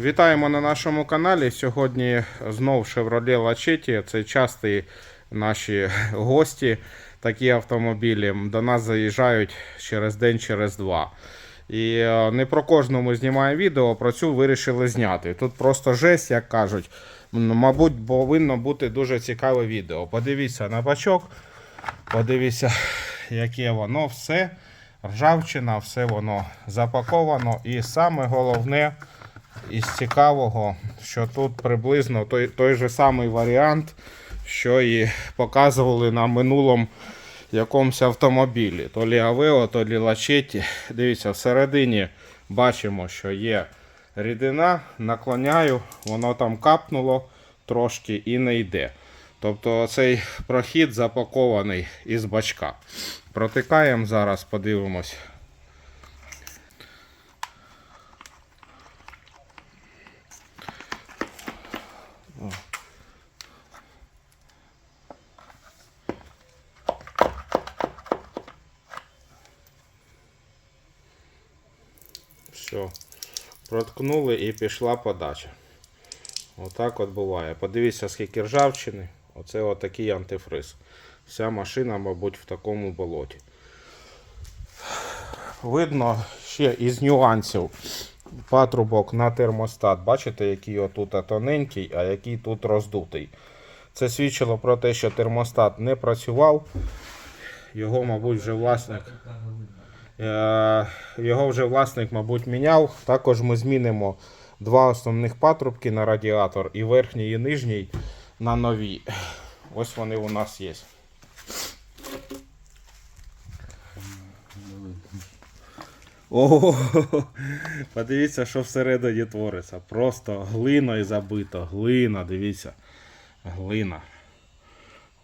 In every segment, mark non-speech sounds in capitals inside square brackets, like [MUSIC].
Вітаємо на нашому каналі. Сьогодні знов Chevrolet Lachetti. Це часті наші [LAUGHS] гості. Такі автомобілі до нас заїжджають через день, через два. І е, не про кожному знімає відео, про цю вирішили зняти. Тут просто жесть, як кажуть. Мабуть, повинно бути дуже цікаве відео. Подивіться на бачок, подивіться, [LAUGHS] яке воно все. Ржавчина, все воно запаковано. І саме головне із цікавого, що тут приблизно той, той же самий варіант, що і показували на минулому якомусь автомобілі. То лі Авео, то лі Лачеті. Дивіться, всередині бачимо, що є рідина, наклоняю, воно там капнуло трошки і не йде. Тобто цей прохід запакований із бачка. Протикаємо зараз, подивимось. Все. Проткнули і пішла подача. Отак от буває. Подивіться, скільки ржавчини. Оце отакий антифриз. Вся машина, мабуть, в такому болоті. Видно ще із нюансів патрубок на термостат. Бачите, який отут тоненький, а який тут роздутий. Це свідчило про те, що термостат не працював. Його, мабуть, вже власник. Е, Його вже власник, мабуть, міняв. Також ми змінимо два основних патрубки на радіатор і верхній, і нижній на нові. Ось вони у нас є. Ого, подивіться, що всередині твориться. Просто глиною забито. Глина, дивіться. Глина.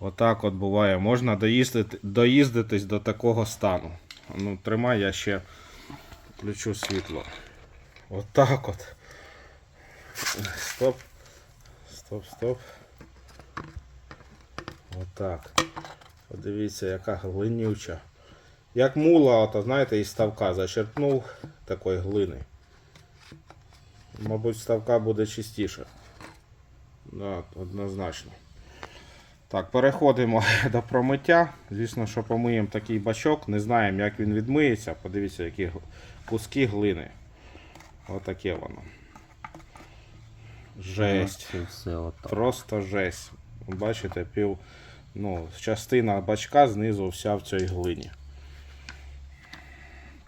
Отак от буває. Можна доїздити, доїздитись до такого стану. Ну, тримай, я ще включу світло. Отак от. Стоп. Стоп, стоп. Отак. Подивіться, яка глинюча. Як мула, ото, знаєте, із ставка зачерпнув такої глини. Мабуть, ставка буде чистіше. Да, однозначно. Так, переходимо [LAUGHS] до промиття. Звісно, що помиємо такий бачок. Не знаємо, як він відмиється. Подивіться, які куски глини. Отаке воно. Жесть. Це все отак. Просто жесть. Бачите, пів, ну, частина бачка знизу вся в цій глині.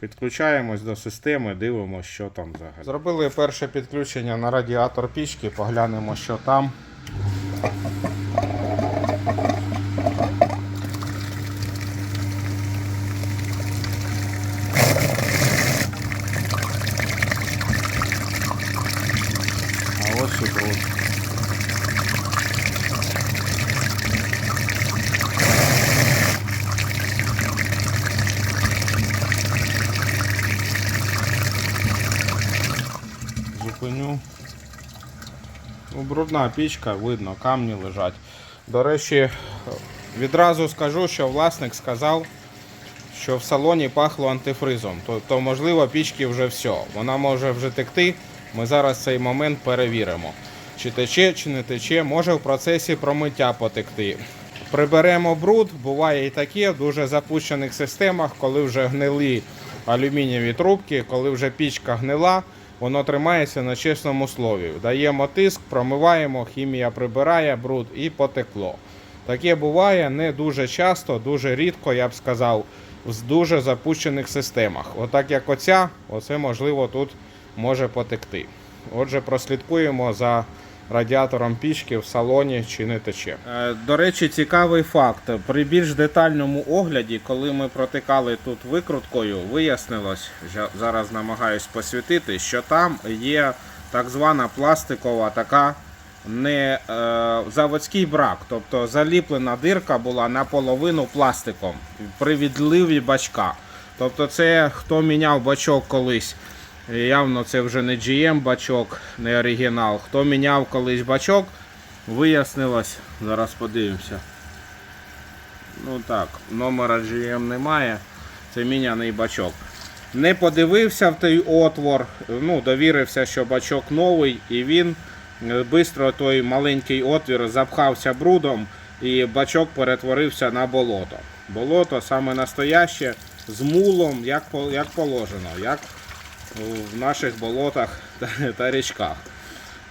Підключаємось до системи, дивимося, що там взагалі. Зробили перше підключення на радіатор пічки, поглянемо, що там. А ось і бруд. Зупиню. Брудна пічка, видно, камні лежать. До речі, відразу скажу, що власник сказав, що в салоні пахло антифризом. Тобто, можливо, пічки вже все. Вона може вже текти. Ми зараз цей момент перевіримо. Чи тече, чи не тече, може в процесі промиття потекти. Приберемо бруд, буває і таке в дуже запущених системах, коли вже гнили алюмінієві трубки, коли вже пічка гнила, воно тримається на чесному слові. Даємо тиск, промиваємо, хімія прибирає бруд і потекло. Таке буває не дуже часто, дуже рідко, я б сказав, в дуже запущених системах. Отак як оця, оце можливо тут може потекти. Отже, прослідкуємо за радіатором пічки в салоні чи не тече. Е, До речі, цікавий факт. При більш детальному огляді, коли ми протикали тут викруткою, вияснилось, жа- зараз намагаюсь посвітити, що там є так звана пластикова така не е, заводський брак. Тобто заліплена дирка була наполовину пластиком при відливі бачка. Тобто, це хто міняв бачок колись. Явно це вже не GM бачок, не оригінал. Хто міняв колись бачок, вияснилось. Зараз подивимося. Ну так, номера GM немає. Це міняний бачок. не подивився в той отвор, ну, довірився, що бачок новий, і він швидко той маленький отвір запхався брудом, і бачок перетворився на болото. Болото саме настояще з мулом, як, як положено, як в наших болотах та, річках.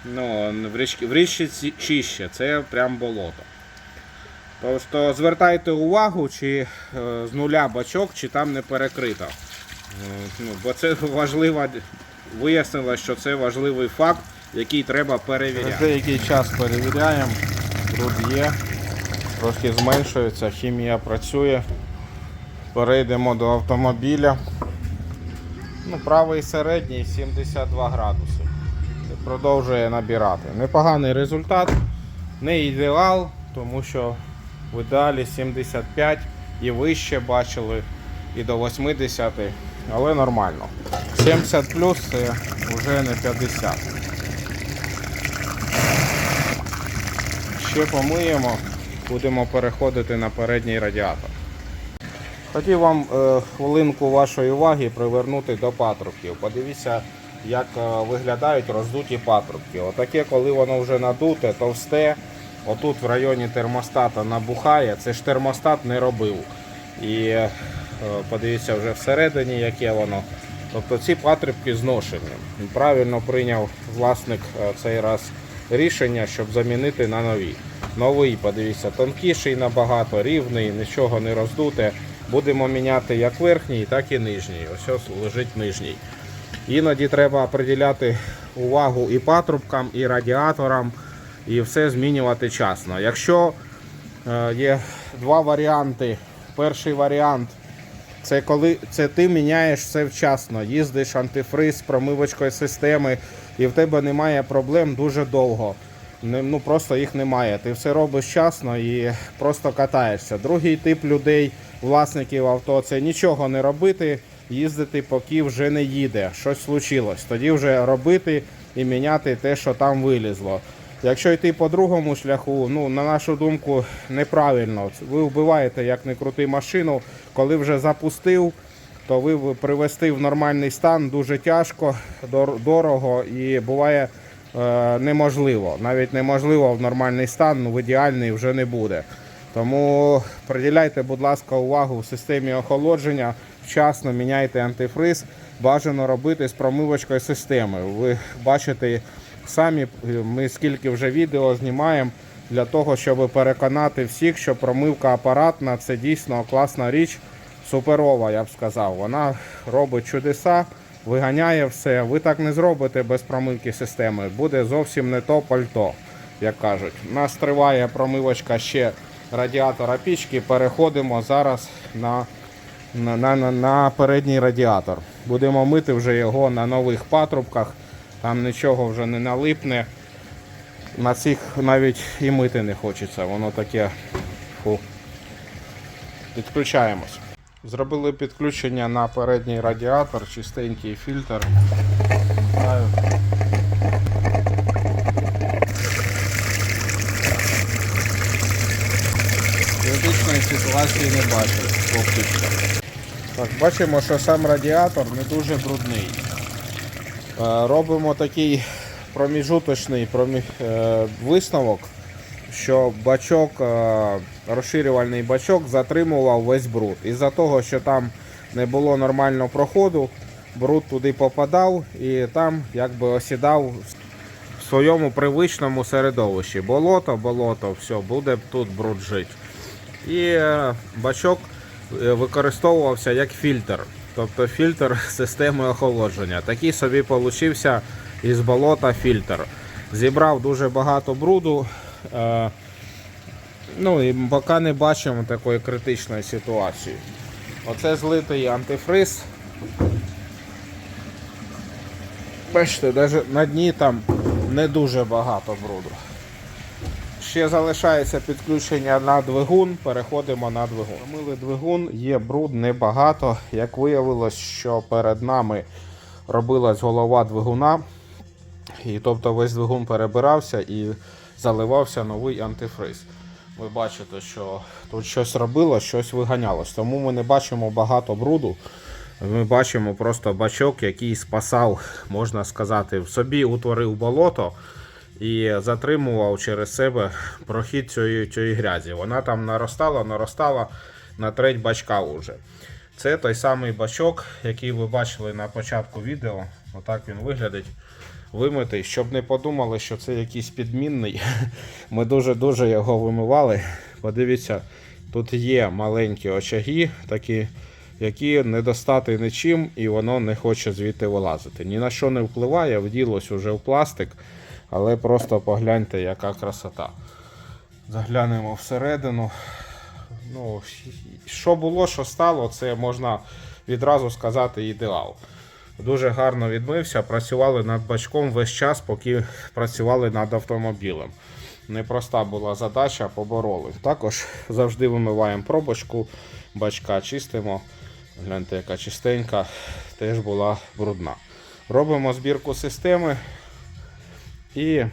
Ну, в річці, в річці чище, це прям болото. Тобто звертайте увагу, чи е, з нуля бачок, чи там не перекрито. Е, Ну, бо це важливо, вияснилось, що це важливий факт, який треба перевіряти. Деякий час перевіряємо, бруд є, трошки зменшується, хімія працює. Перейдемо до автомобіля. Ну, правий середній 72 градуси. Продовжує набирати. Непоганий результат, не ідеал, тому що в ідеалі 75 і вище бачили, і до 80, але нормально. 70 плюс це вже не 50. Ще помиємо, будемо переходити на передній радіатор. Хотів вам е, хвилинку вашої уваги привернути до патрубків. Подивіться, як е, виглядають роздуті патрубки. Отаке, коли воно вже надуте, товсте, отут в районі термостата набухає, це ж термостат не робив. І е, подивіться вже всередині, яке воно. Тобто ці патрубки зношені. Правильно прийняв власник цей раз рішення, щоб замінити на нові. Новий, подивіться, тонкіший набагато, рівний, нічого не роздуте. Будемо міняти як верхній, так і нижній. Ось ось лежить нижній. Іноді треба приділяти увагу і патрубкам, і радіаторам, і все змінювати часно. Якщо е, є два варіанти. Перший варіант це коли це ти міняєш все вчасно, їздиш антифриз, промивочкою системи, і в тебе немає проблем дуже довго. Ну просто їх немає. Ти все робиш вчасно і просто катаєшся. Другий тип людей, власників авто, це нічого не робити, їздити, поки вже не їде. Щось случилось. Тоді вже робити і міняти те, що там вилізло. Якщо йти по другому шляху, ну на нашу думку, неправильно. Ви вбиваєте як не крути машину, коли вже запустив, то ви привести в нормальний стан дуже тяжко, дорого і буває е, неможливо. Навіть неможливо в нормальний стан, ну в ідеальний вже не буде. Тому приділяйте, будь ласка, увагу в системі охолодження, вчасно міняйте антифриз. Бажано робити з промивочкою системи. Ви бачите самі, ми скільки вже відео знімаємо для того, щоб переконати всіх, що промивка апаратна це дійсно класна річ, суперова, я б сказав. Вона робить чудеса, виганяє все. Ви так не зробите без промивки системи. Буде зовсім не то пальто, як кажуть. У нас триває промивочка ще радіатора пічки. Переходимо зараз на, на, на, на, передній радіатор. Будемо мити вже його на нових патрубках. Там нічого вже не налипне. На цих навіть і мити не хочеться, воно таке. Фу. Підключаємось. Зробили підключення на передній радіатор, чистенький фільтр. Критичної ситуації не поки. Так, бачимо, що сам радіатор не дуже брудний. Е, Робимо такий проміжуточний промі... е, висновок, що бачок, е, розширювальний бачок затримував весь бруд. Із-за того, що там не було нормального проходу, бруд туди попадав і там якби осідав в своєму привичному середовищі. Болото, болото, все, буде тут бруд жити. І е, бачок е, використовувався як фільтр. Тобто фільтр [LAUGHS] системи охолодження. Такий собі получився із болота фільтр. Зібрав дуже багато бруду. Е, ну і поки не бачимо такої критичної ситуації. Оце злитий антифриз. Бачите, навіть на дні там не дуже багато бруду. Ще залишається підключення на двигун. Переходимо на двигун. Мили двигун, є бруд небагато. Як виявилось, що перед нами робилась голова двигуна. І тобто весь двигун перебирався і заливався новий антифриз. Ви бачите, що тут щось робило, щось виганялось. Тому ми не бачимо багато бруду. Ми бачимо просто бачок, який спасав, можна сказати, в собі утворив болото і затримував через себе прохід цієї, цієї грязі. Вона там наростала, наростала на треть бачка вже. Це той самий бачок, який ви бачили на початку відео. Отак він виглядить. Вимитий, щоб не подумали, що це якийсь підмінний. [LAUGHS] Ми дуже-дуже його вимивали. Подивіться, тут є маленькі очаги, такі, які не достати нічим, і воно не хоче звідти вилазити. Ні на що не впливає, вділось уже в пластик, але просто погляньте, яка красота. Заглянемо всередину. Ну, що було, що стало, це можна відразу сказати ідеал. Дуже гарно відмився, працювали над бачком весь час, поки працювали над автомобілем. Непроста була задача, побороли. Також завжди вимиваємо пробочку, бачка чистимо. Гляньте, яка чистенька, теж була брудна. Робимо збірку системи і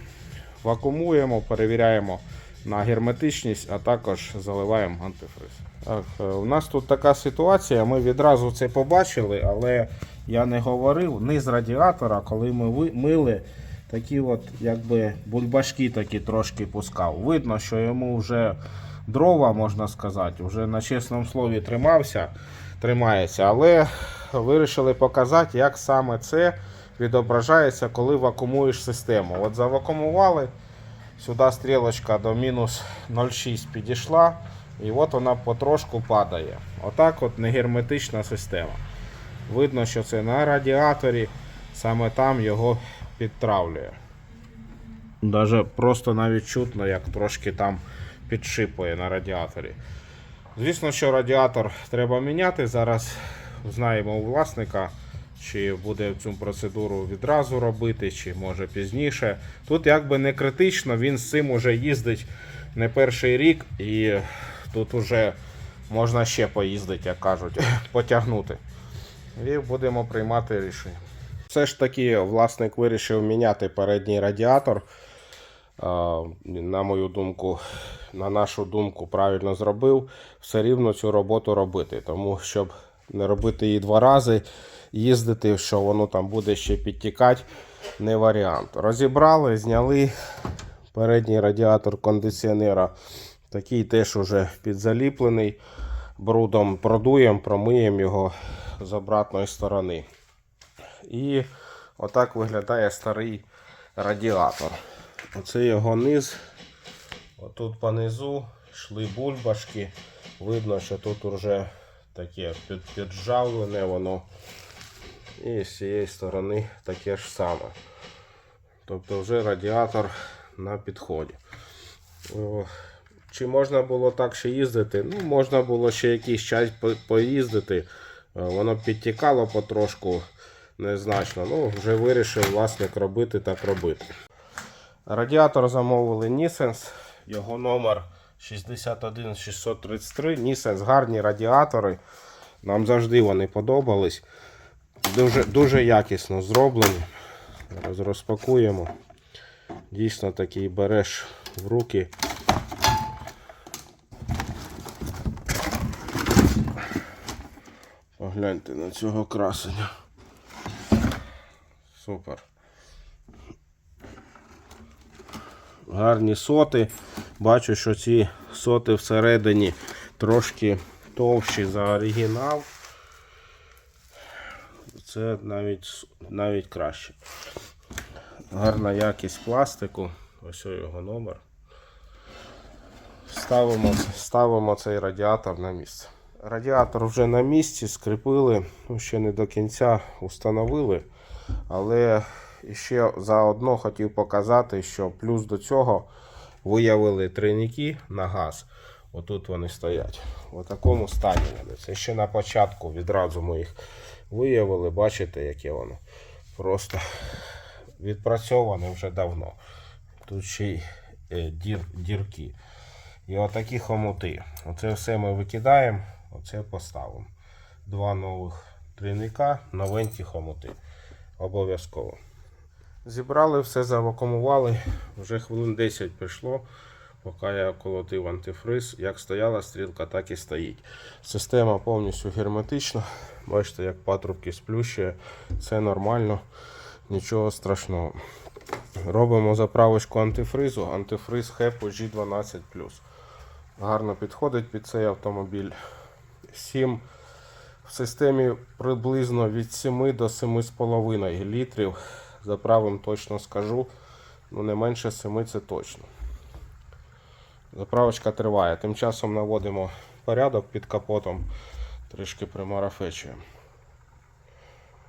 вакуумуємо, перевіряємо на герметичність, а також заливаємо антифриз. Так, е, у нас тут така ситуація, ми відразу це побачили, але я не говорив низ радіатора, коли ми мили, такі от якби бульбашки такі трошки пускав. Видно, що йому вже дрова, можна сказати, вже на чесному слові тримався, тримається, але вирішили показати, як саме це відображається, коли вакуумуєш систему. От завакуумували. Сюди стрілочка до мінус 0,6 підійшла, і от вона потрошку падає. Отак от негерметична система. Видно, що це на радіаторі, саме там його підтравлює. Даже просто навіть чутно, як трошки там підшипує на радіаторі. Звісно, що радіатор треба міняти. Зараз знаємо у власника, чи буде цю процедуру відразу робити, чи може пізніше. Тут якби не критично, він з цим уже їздить не перший рік, і тут уже можна ще поїздити, як кажуть, [COUGHS] потягнути. І будемо приймати рішення. Все ж таки, власник вирішив міняти передній радіатор. На мою думку, на нашу думку, правильно зробив. Все рівно цю роботу робити. Тому щоб не робити її два рази, їздити, що воно там буде ще підтікати, не варіант. Розібрали, зняли передній радіатор кондиціонера. Такий теж уже підзаліплений брудом. Продуємо, промиємо його з обратної сторони. І отак виглядає старий радіатор. Оце його низ. Отут понизу йшли бульбашки. Видно, що тут вже таке під, піджавлене воно. І з цієї сторони таке ж саме. Тобто вже радіатор на підході. Чи можна було так ще їздити? Ну, можна було ще якийсь час поїздити. Е, Воно підтікало потрошку незначно. Ну, вже вирішив власник робити так робити. Радіатор замовили Nissens, його номер 61633. Nissens гарні радіатори. Нам завжди вони подобались. Дуже, дуже якісно зроблені. Зараз розпакуємо. Дійсно такий береш в руки. Погляньте на цього красення. Супер. Гарні соти. Бачу, що ці соти всередині трошки товщі за оригінал. Це навіть, навіть краще. Гарна якість пластику. Ось його номер. Ставимо, ставимо цей радіатор на місце. Радіатор вже на місці, скріпили, ну, ще не до кінця установили. Але ще заодно хотів показати, що плюс до цього виявили тройники на газ. Отут вони стоять. У такому стані. Це ще на початку відразу ми їх виявили. Бачите, яке воно. Просто відпрацьоване вже давно. Тут ще й е, дір, дірки. І отакі хомути. Оце все ми викидаємо, оце поставимо. Два нових трійника, новенькі хомути. Обов'язково. Зібрали все, завакумували. Вже хвилин 10 прийшло. Поки я колотив антифриз, як стояла стрілка, так і стоїть. Система повністю герметична. Бачите, як патрубки сплющує. Це нормально, нічого страшного. Робимо заправочку антифризу. Антифриз Хепу G12. Гарно підходить під цей автомобіль. 7 в системі приблизно від 7 до 7,5 літрів. Заправим точно скажу. Ну не менше 7 це точно. Заправочка триває. Тим часом наводимо порядок під капотом, трішки примарафечуємо.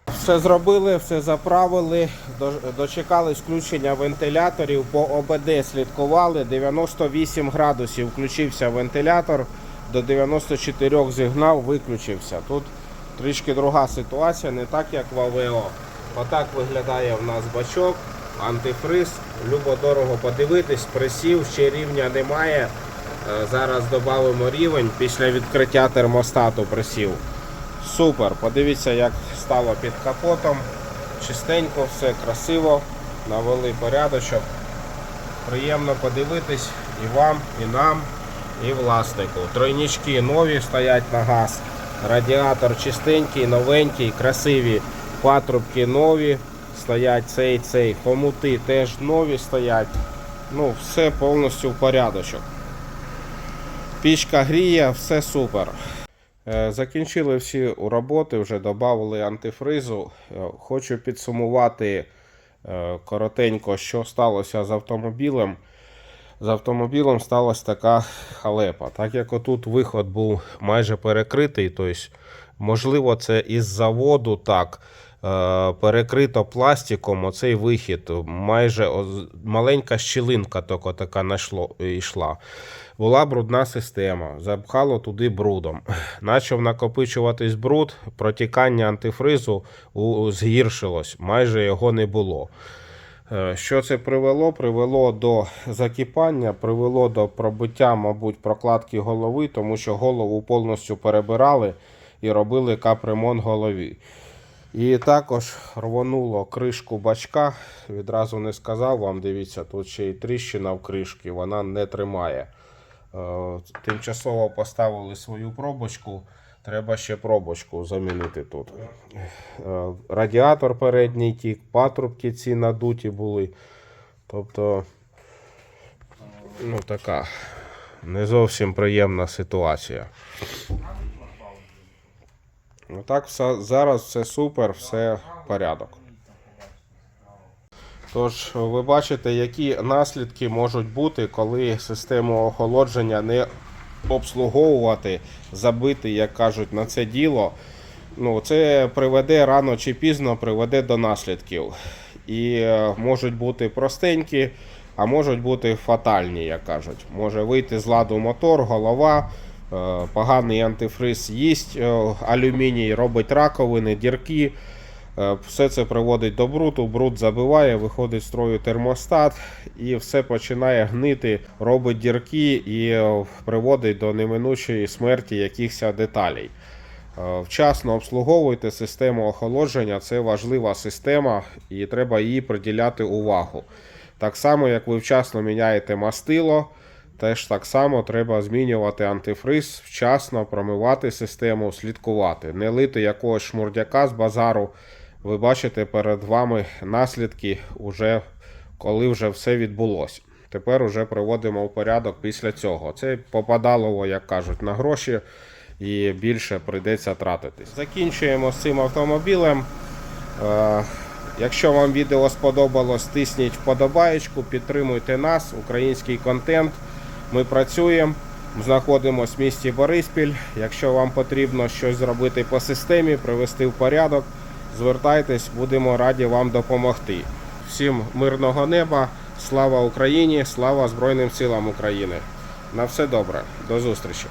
Все зробили, все заправили, до- дочекались включення вентиляторів, по ОБД слідкували, 98 градусів включився вентилятор, до 94 зігнав, виключився. Тут трішки друга ситуація, не так як в АВО. Отак виглядає в нас бачок, антифриз, любо-дорого подивитись, присів, ще рівня немає. Е, Зараз додамо рівень після відкриття термостату присів. Супер, подивіться, як стало під капотом. Чистенько, все красиво, навели порядочок. Приємно подивитись і вам, і нам, і власнику. Тройнички нові стоять на газ. Радіатор чистенький, новенький, красиві. Патрубки нові стоять, цей цей. Хомути теж нові стоять. Ну, все повністю в порядочок. Пічка гріє, все супер. Е, Закінчили всі роботи, вже додали антифризу. Е, Хочу підсумувати е, коротенько, що сталося з автомобілем. З автомобілем сталася така халепа. Так як отут виход був майже перекритий, тобто, можливо, це із заводу так. Е, Перекрито пластиком оцей вихід, майже маленька щілинка тільки така нашло, йшла. Була брудна система, запхало туди брудом. [LAUGHS] Почав накопичуватись бруд, протікання антифризу згіршилось, майже його не було. Е, Що це привело? Привело до закипання, привело до пробиття, мабуть, прокладки голови, тому що голову повністю перебирали і робили капремонт голові. І також рвонуло кришку бачка. Відразу не сказав вам, дивіться, тут ще й тріщина в кришці, вона не тримає. Е, Тимчасово поставили свою пробочку. Треба ще пробочку замінити тут. Е, Радіатор передній тік, патрубки ці надуті були. Тобто, ну така не зовсім приємна ситуація. Ну так, все, зараз все супер, все порядок. Тож, ви бачите, які наслідки можуть бути, коли систему охолодження не обслуговувати, забити, як кажуть, на це діло. Ну, це приведе рано чи пізно приведе до наслідків. І е, можуть бути простенькі, а можуть бути фатальні, як кажуть. Може вийти з ладу мотор, голова, поганий антифриз їсть е, алюміній, робить раковини, дірки. Е, Все це приводить до бруду, бруд забиває, виходить з строю термостат і все починає гнити, робить дірки і е, приводить до неминучої смерті якихось деталей. Е, Вчасно обслуговуйте систему охолодження, це важлива система і треба їй приділяти увагу. Так само, як ви вчасно міняєте мастило, теж так само треба змінювати антифриз, вчасно промивати систему, слідкувати, не лити якогось шмурдяка з базару. Ви бачите перед вами наслідки, уже, коли вже все відбулося. Тепер уже приводимо в порядок після цього. Це попадало, як кажуть, на гроші і більше прийдеться тратитись. Закінчуємо з цим автомобілем. Е, Якщо вам відео сподобалось, тисніть вподобаєчку, підтримуйте нас, український контент. Ми працюємо, знаходимося в місті Бориспіль. Якщо вам потрібно щось зробити по системі, привести в порядок, звертайтесь, будемо раді вам допомогти. Всім мирного неба, слава Україні, слава Збройним силам України. На все добре, до зустрічі.